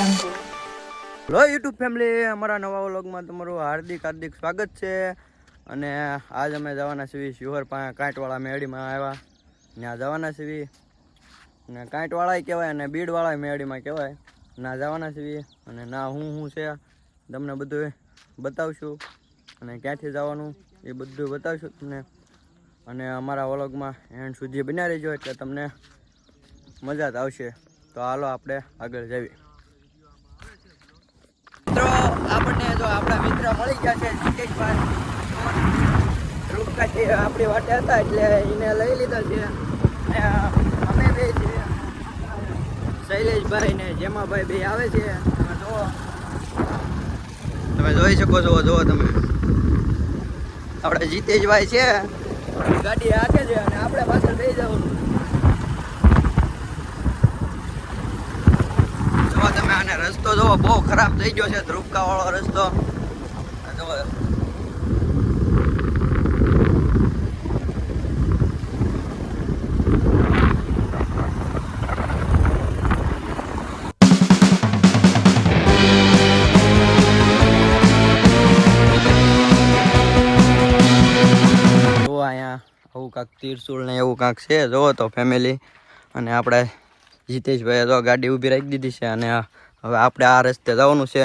Hello YouTube family, અમારા નવા વ્લોગમાં તમારું હાર્દિક હાર્દિક સ્વાગત છે. અને આજ અમે જવાના છીએ શિહોર પાસે કાંટવાળા મેળીમાં આવ્યા. ત્યાં જવાના છીએ. ને કાંટવાળાય કહેવાય અને બીડવાળા મેળીમાં કહેવાય. ના જવાના છીએ અને ના હું હું છે તમને બધું બતાવશું. અને ક્યાંથી જવાનું એ બધું બતાવશું તમને. અને અમારા વ્લોગમાં એન્ડ સુધી બન્યા રહેજો એટલે તમને મજા જ આવશે. તો હાલો આપણે આગળ જઈએ મિત્રો જો આપણા મિત્ર મળી ગયા છે જીતેશભાઈ રૂપકાથી આપણી વાટે હતા એટલે એને લઈ લીધા છે. અને અમે બે છીએ શૈલેષભાઈ ને જેમાભાઈ બે આવે છે. તમે જોઈ શકો છો, જુઓ તમે. આપણે જીતેશભાઈ છે. ગાડી હાથે છે અને આપણે પાછળ બે જવાનું. આને રસ્તો જો બહુ ખરાબ થઈ ગયો છે ધ્રુપકા વાળો રસ્તો આવું કાંક તીરસુલ ને એવું કાંક છે જોવો તો ફેમિલી અને આપણે જીતેશભાઈએ તો ગાડી ઊભી રાખી દીધી છે, અને આ- હવે આપણે આ રસ્તે જવાનું છે.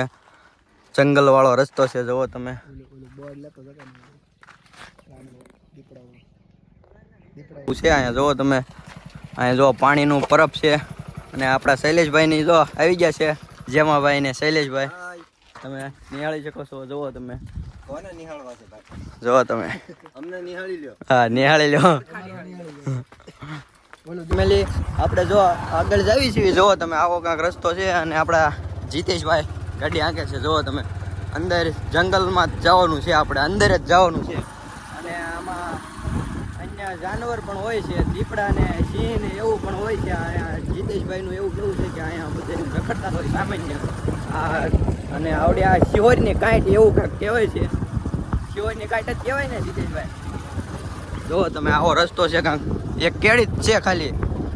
જંગલ વાળો રસ્તો છે જુઓ તમે. છે અહીંયા જુઓ તમે. અહીંયા જુઓ પાણીનું પરબ છે. અને આપણા શૈલેષભાઈની જો આવી ગયા છે જેમાભાઈ ને શૈલેષભાઈ. તમે નિહાળી શકો છો જુઓ તમે. જુઓ તમે. અમને નિહાળી લ્યો. હા નિહાળી લો ફેમિલી આપણે જો આગળ જાવી છીએ, જુઓ તમે, આવો કાંક રસ્તો છે અને આપણા જીતેશભાઈ ગાડી આંકે છે, જુઓ તમે. અંદર જંગલમાં જ જવાનું છે આપણે, અંદર જ જવાનું છે. અને આમાં અન્ય જાનવર પણ હોય છે, દીપડા ને સિંહ ને એવું પણ હોય છે જીતેશભાઈનું એવું કેવું છે કે અહીંયા બધે રખડતા હોય સામાન્ય આ અને આવડે આ શિહોરની કાંઈટ એવું કાંઈક કહેવાય છે. શિહોરની કાંઈટ જ કહેવાય ને જીતેશભાઈ. જો તમે, આવો રસ્તો છે કાંક. એક કેડી જ છે ખાલી.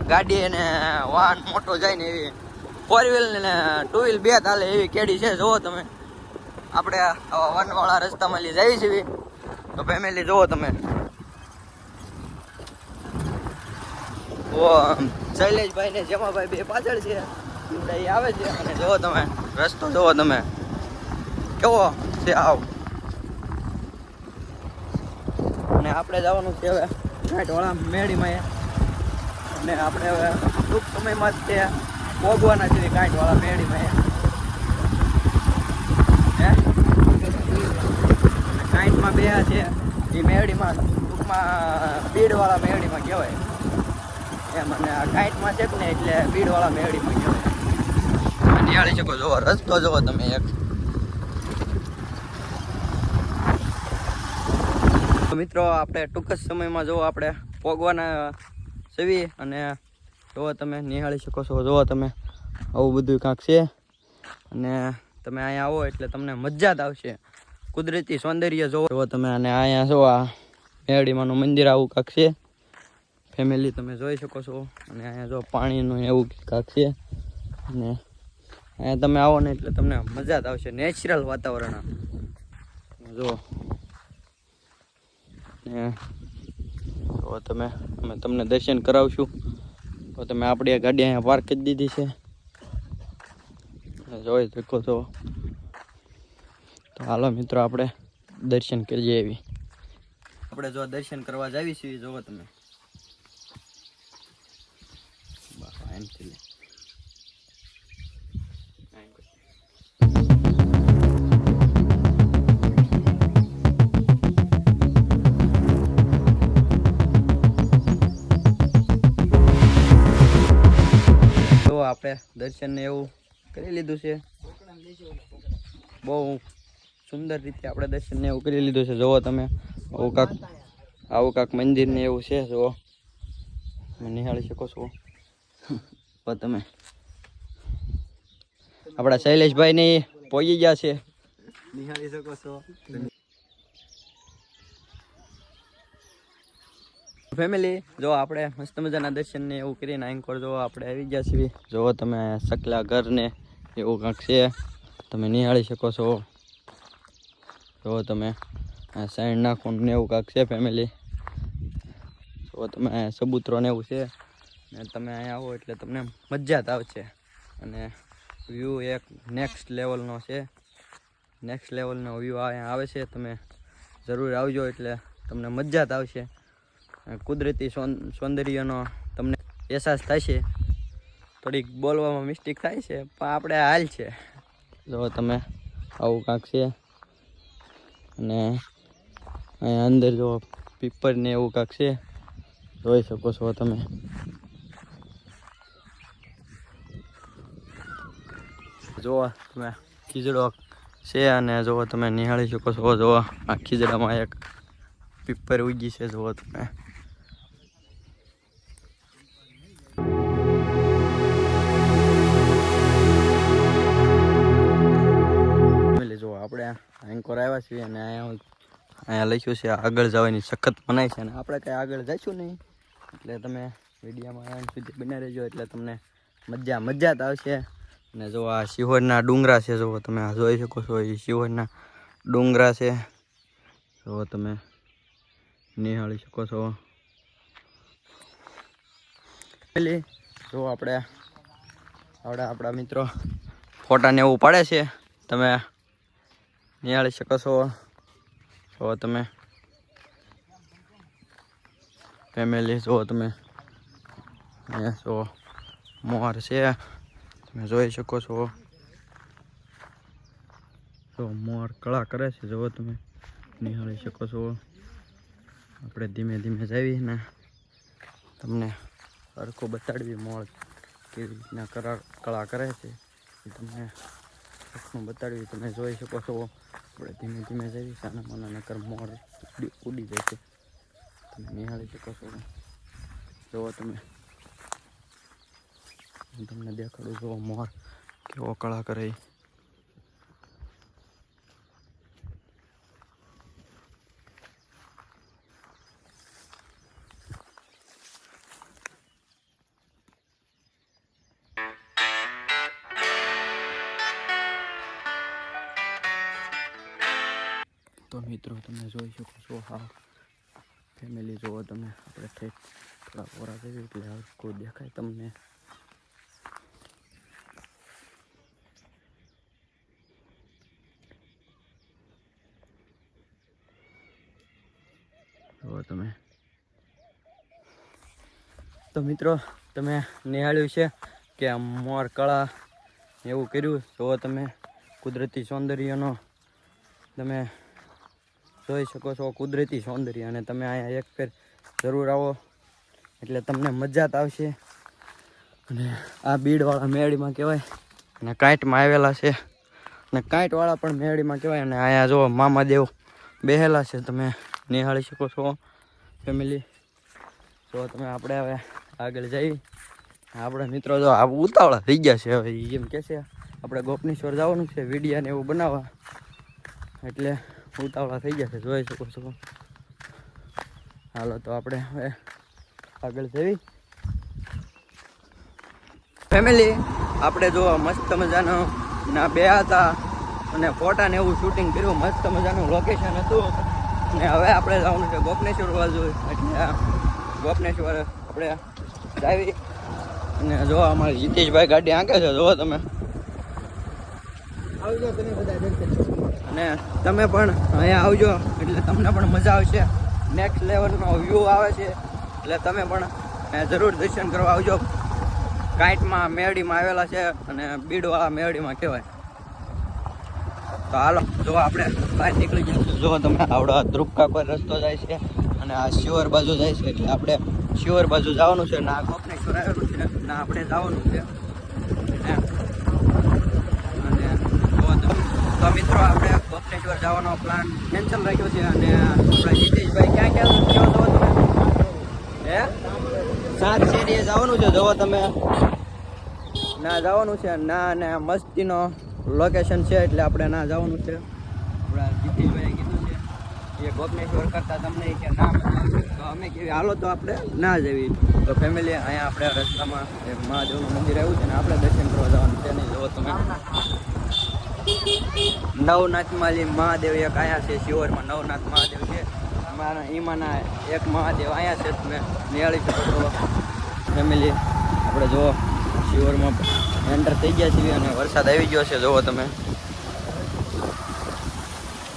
ગાડી અને વાહન મોટો જાય ને એવી. ફોર વ્હીલ ને ટુ વ્હીલ બે ચાલે એવી કેડી છે, જુઓ તમે. આપણે વનવાળા રસ્તામાં લઈ જઈએ છીએ. તો ફેમિલી જુઓ તમે. શૈલેષભાઈ ને જેમાભાઈ બે પાછળ છે. ઈ આવે છે અને જુઓ તમે. રસ્તો જુઓ તમે. કેવો છે આવ. અને આપણે જવાનું છે હવે. ઘાટવાળા મેળીમાં એ. અને આપણે હવે ટૂંક સમયમાં જ તે ભોગવાના છે ઘાટવાળા મેળીમાં એ. હે કાંઈટમાં બે છે એ મેળીમાં, ટૂંકમાં બીડવાળા મેળીમાં કહેવાય એમ અને કાંઈટમાં છે ને એટલે બીડવાળા મેળીમાં કહેવાય નિહાળી શકો જુઓ રસ્તો જુઓ તમે એક મિત્રો, આપણે ટૂંક જ સમયમાં જો આપણે પોગવાના સેવી અને જો તમે, નિહાળી શકો છો. જુઓ તમે, આવું બધું કાંક છે. અને તમે અહીંયા આવો એટલે તમને મજા જ આવશે. કુદરતી સૌંદર્ય જોવો જુઓ તમે, અને અહીંયા જો આ મેળીમાંનું મંદિર આવું કાંક છે. ફેમિલી તમે જોઈ શકો છો. અને અહીંયા જો પાણીનું એવું કાંક છે. અને અહીંયા તમે આવો ને એટલે તમને મજા જ આવશે. નેચરલ વાતાવરણ. આ. તો તમે, અમે તમને દર્શન કરાવશું. તો તમે આપણી આ ગાડી અહીંયા પાર્ક કરી દીધી છે. જોઈ શકો છો. તો હાલો મિત્રો, આપણે દર્શન કરીએ એવી. આપણે જો દર્શન કરવા જાવી છીએ જોવો તમે. આપણે દર્શન ને એવું કરી લીધું છે. બહુ સુંદર રીતે આપણે દર્શન ને એવું કરી લીધું છે. જુઓ તમે, આવું કાંક આવું કાંક મંદિર ને એવું છે, જુઓ. નિહાળી શકો છો. તમે, આપણા શૈલેષભાઈ ને પહોંચી ગયા છે. નિહાળી શકો છો. ફેમિલી જો આપણે મસ્ત મજાના દર્શન ને એવું કરીને આંકોર જો આપણે આવી ગયા છીએ. જો તમે સકલા ઘર ને એવું કાંક છે, તમે નિહાળી શકો છો. જો તમે સાઈડ નાખો ને એવું કાંક છે ફેમિલી જો તમે સબૂતરો ને એવું છે, ને તમે અહીંયા આવો એટલે તમને મજા જ આવશે. અને વ્યૂ એક નેક્સ્ટ લેવલનો છે. નેક્સ્ટ લેવલનો વ્યૂ અહીંયા આવે છે, તમે જરૂર આવજો એટલે તમને મજા જ આવશે. કુદરતી સૌંદર્યનો તમને અહેસાસ થશે. થોડીક બોલવામાં મિસ્ટેક થાય છે, પણ આપણે હાલ છે. જો તમે આવું કાંક છે. અને અહીંયા અંદર જો પીપર ને એવું કાંક છે. જોઈ શકો છો તમે. જુઓ તમે ખીજડો છે અને જુઓ તમે નિહાળી શકો છો. જુઓ આ ખીજડામાં એક પીપર ઉગી છે જુઓ તમે આપણે એન્કોર આવ્યા છીએ અને અહીંયા અહીંયા લખ્યું છે, આગળ જવાની સખત મનાય છે અને આપણે કાંઈ આગળ જઈશું નહીં. એટલે તમે વિડીયામાં એન્ડ સુધી બના રહેજો, એટલે તમને મજા મજા જ આવશે. અને જો આ શિહોરના ડુંગરા છે, જો તમે જોઈ શકો છો, એ શિહોરના ડુંગરા છે. જો તમે નિહાળી શકો છો. પેલી, જો આપણે, આપણા આપણા મિત્રો ફોટાને એવું પાડે છે. તમે નિહાળી શકો છો. જો તમે. ફેમિલી જો તમે. અહીંયા જો મોર છે. તમે જોઈ શકો છો. જો મોર કળા કરે છે. જુઓ તમે. નિહાળી શકો છો. આપણે ધીમે ધીમે જઈએ ને તમને સરખું બતાડવી મોર કેવી રીતના કળા કરે છે એ તમને સરખું બતાડ્યું તમે જોઈ શકો છો. આપણે ધીમે ધીમે જઈએ સાના માના નકર મોર ઉડી ઉડી જાય છે. તમે નિહાળી શકો છો. જોવો તમે. હું તમને દેખાડું જોવો મોર કેવો કળા કરે તમે જોઈ શકો છો હા ફેમિલી જુઓ તમે, આપણે ઠેક થોડા કોરા જઈએ એટલે કોઈ દેખાય તમને. જુઓ તમે. તો મિત્રો, તમે નિહાળ્યું છે કે મોર કળા એવું કર્યું. જુઓ તમે, કુદરતી સૌંદર્યનો તમે જોઈ શકો છો કુદરતી સૌંદર્ય અને તમે અહીંયા એક ફેર જરૂર આવો એટલે તમને મજા જ આવશે. અને આ બીડવાળા મેળીમાં કહેવાય, અને કાંઈટમાં આવેલા છે. અને કાંઈટવાળા પણ મેળીમાં કહેવાય, અને અહીંયા જો મામાદેવ બેહેલા છે, તમે નિહાળી શકો છો, ફેમિલી. તો તમે આપણે હવે આગળ જઈ, આપણે મિત્રો જો ઉતાવળા થઈ ગયા છે, હવે એમ કહે છે, આપણે ગોપનેશ્વર જવાનું છે વિડીયા ને એવું બનાવવા. એટલે ઉતાવળા થઈ ગયા છે, જોઈ શકો છો. હાલો, તો આપણે હવે આગળ જવી. ફેમિલી આપણે જો મસ્ત મજાનો ના બે હતા અને ફોટા ને એવું શૂટિંગ કર્યું. મસ્ત મજાનું લોકેશન હતું. અને હવે આપણે જવાનું છે ગોપનેશ્વર બાજુ એટલે ગોપનેશ્વર આપણે જાવી. અને જો અમારી જીતેશભાઈ ગાડી આંકે છે, જુઓ તમે. આવજો, તમે બધા અને તમે પણ અહીંયા આવજો. એટલે તમને પણ મજા આવશે. નેક્સ્ટ લેવલનો વ્યૂ આવે છે. એટલે તમે પણ જરૂર દર્શન કરવા આવજો. કાંઈટમાં મેરડીમાં આવેલા છે અને બીડવાળા મેરડીમાં કહેવાય. તો હાલો, જો આપણે બહાર નીકળી જઈશું જો તમે આવડો ધ્રુપકા પર રસ્તો જાય છે અને આ શિવર બાજુ જાય છે. એટલે આપણે શિવર બાજુ જવાનું છે ના કોકને આવેલું છે. ના આપણે જવાનું છે અને અને જો તો તો મિત્રો આપણે ગોપનેશ્વર જવાનો પ્લાન કેન્સલ રાખ્યો છે અને આપણા જીતેશભાઈ ક્યાં ક્યાં તો તમે? હે? સાત શેરીએ જવાનું છે, જવો તમે? ના, જવાનું છે. ના અને મસ્તીનો લોકેશન છે એટલે આપણે ના જવાનું છે. આપણા જીતેશભાઈએ કીધું છે એ ગોપનેશ્વર કરતા તમને કે ના અમે કેવી હાલો તો આપણે ના જવી તો ફેમિલી અહીંયા આપણે રસ્તામાં મહાદેવનું મંદિર આવ્યું છે ને આપણે દર્શન કરવા જવાનું છે નહીં જવો તમે. નવનાથમાં મહાદેવ એક અહીંયા છે શિવરમાં નવનાથ મહાદેવ છે. અમારા ઈમાના એક મહાદેવ અહીંયા છે, તમે નિહાળી શકો છો. ફેમિલી આપણે જુઓ શિવરમાં એન્ટર થઈ ગયા છીએ અને વરસાદ આવી ગયો છે, જુઓ તમે.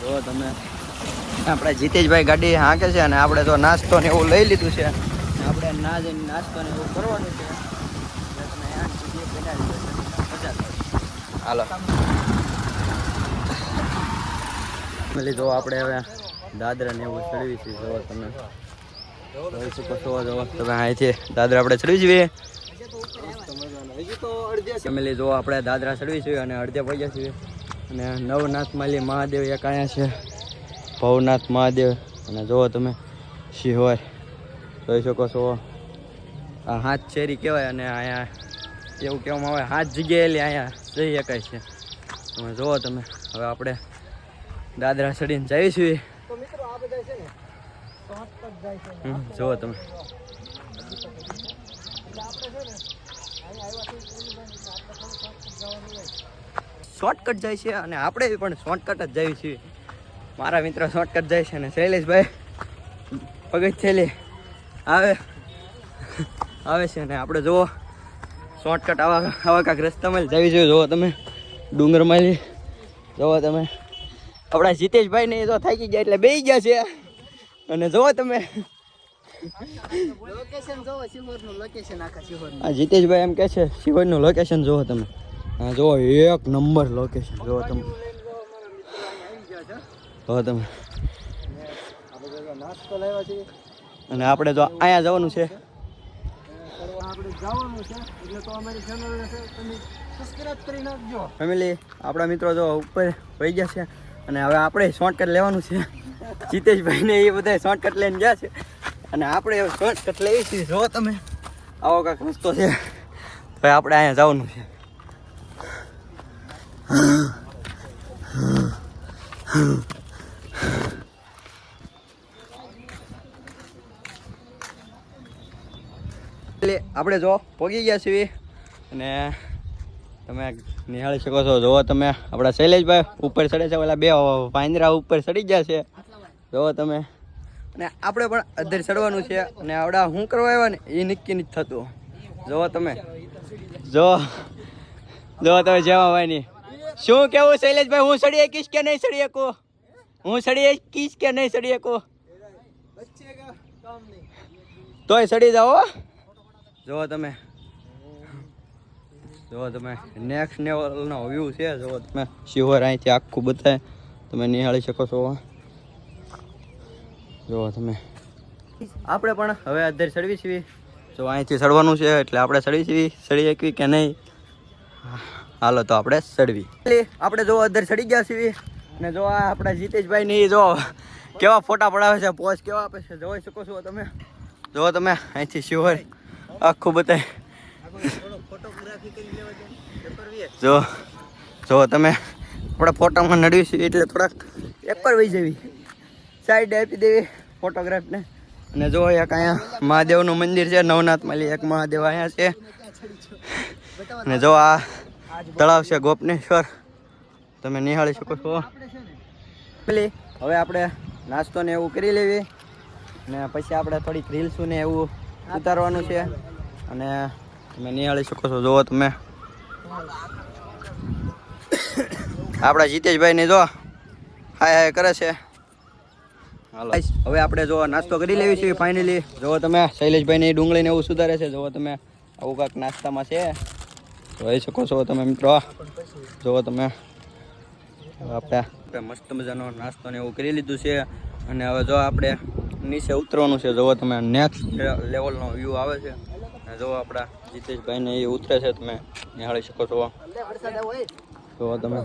જુઓ તમે. આપણે જીતેશભાઈ ગાડી હાંકે છે અને આપણે તો નાસ્તો ને એવું લઈ લીધું છે. આપણે ના જઈને નાસ્તો ને એવું કરવાનું છે. હાલો. જો આપણે હવે દાદરા ને એવું ચડવી છે. જો તમે. જોઈ શકો છો જો તમે અહીંથી દાદરા આપણે ચડવી છીએ ફેમિલી આપણે દાદરા ચડવી છીએ અને અડધે પગ્યા છીએ. અને નવનાથ માલી મહાદેવ એક અહીંયા છે. ભવનાથ મહાદેવ. અને જુઓ તમે શિહોર જોઈ શકો છો. આ હાથ શેરી કહેવાય અને અહીંયા એવું કહેવામાં આવે, હાથ જગ્યાએ અહીંયા જઈ શકાય છે. તમે જુઓ તમે. હવે આપણે દાદરા ચડીને જઈએ છીએ. જુઓ તમે. શોર્ટકટ જાય છે અને આપણે પણ શોર્ટકટ જ જઈએ છીએ. મારા મિત્ર શોર્ટકટ જાય છે અને શૈલેષભાઈ પગથિયેલી આવે. આવે છે અને આપણે જુઓ. શોર્ટકટ આવા આવા કાંક રસ્તામાં જવી જોઈએ જુઓ તમે. ડુંગરમાં જુઓ તમે. આપણા જીતેશભાઈ ને તો થાકી ગયા એટલે બેસી ગયા છે. અને તમે. જોવો શિહોરનું શિહોરનું આ જીતેશભાઈ એમ કહે છે શિવરનું લોકેશન જુઓ તમે. હા જુઓ એક નંબર લોકેશન જુઓ તમે. જોવો તમે. અને આપણે જો અહીંયા જવાનું છે. આપણે જવાનું છે. એટલે તો અમારી તમે સબસ્ક્રાઇબ ફેમિલી આપણા મિત્રો જો ઉપર વહી ગયા છે અને હવે આપણે શોર્ટકટ લેવાનું છે. જીતેશભાઈ ને એ બધા શોર્ટકટ લઈને ગયા છે. અને આપણે શોર્ટકટ લઈએ છીએ. જો તમે, આવો કાંક રસ્તો છે. તો આપણે અહીંયા જવાનું છે. આપણે જો પહોંચી ગયા છીએ. અને તમે નિહાળી શકો છો. જુઓ તમે, આપણા શૈલેષભાઈ ઉપર ચડે છે, ઓલા બે પાંદરા ઉપર ચડી ગયા છે. જુઓ તમે. અને આપણે પણ અધર ચડવાનું છે અને આવડા શું કરવા આવ્યા ને, એ નક્કી નથી થતું. જુઓ તમે. જો જો તમે જેવા હોયની. શું કેવું શૈલેષભાઈ, હું ચડી શકીશ કે નહીં ચડી શકું હું ચડી શકીશ કે નહીં ચડી શકું તોય ચડી જાઓ. જુઓ તમે. જુઓ તમે નેક્સ્ટ લેવલનો વ્યૂ છે, જો તમે શિવર અહીંથી આખું બતાવે તમે નિહાળી શકો છો. જોવો તમે. આપણે પણ હવે અધર ચડવી છીએ. જો અહીંથી ચડવાનું છે એટલે આપણે ચડી છીએ, ચડી શકવી કે નહીં? હાલો તો આપણે ચડવી. એટલે આપણે જો અધર ચડી ગયા છીએ અને જો આ આપણા જીતેશભાઈ ની જો કેવા ફોટા પડાવે છે, પોઝ કેવા આપે છે, જોઈ શકો છો તમે? જો તમે અહીંથી શિવર આખું બતાય થોડો ફોટોગ્રાફી કરી લેવા દે પેપર વીએ જો જો તમે થોડા ફોટામાં નડવી છે એટલે થોડાક પેપર વહી જવી. સાઈડ આપી દેવી ફોટોગ્રાફને. અને જો એક અહીંયા મહાદેવનું મંદિર છે, નવનાથ માલી એક મહાદેવ અહીંયા છે. અને જો આ તળાવ છે ગોપનેશ્વર. તમે નિહાળી શકો છો. પેલી હવે આપણે નાસ્તો ને એવું કરી લેવી. અને પછી આપણે થોડીક રીલ્સું ને એવું ઉતારવાનું છે. અને તમે નિહાળી શકો છો. જુઓ તમે. આપણા જીતેશભાઈ ને જો. હાય હાય, કરે છે. હવે આપણે જો નાસ્તો કરી લેવી છે ફાઇનલી જો તમે, શૈલેષભાઈ ને ડુંગળી ને એવું સુધારે છે. જો તમે, આવું કાંક નાસ્તામાં છે. જોઈ શકો છો તમે મિત્રો. જો તમે. આપણે મસ્ત મજાનો નાસ્તો ને એવું કરી લીધું છે. અને હવે જો આપણે નીચે ઉતરવાનું છે. જો તમે નેક્સ્ટ લેવલનો વ્યૂ આવે છે. જો આપણા જીતેશભાઈ ને એ ઉતરે છે તમે નિહાળી શકો છો. જો. તમે.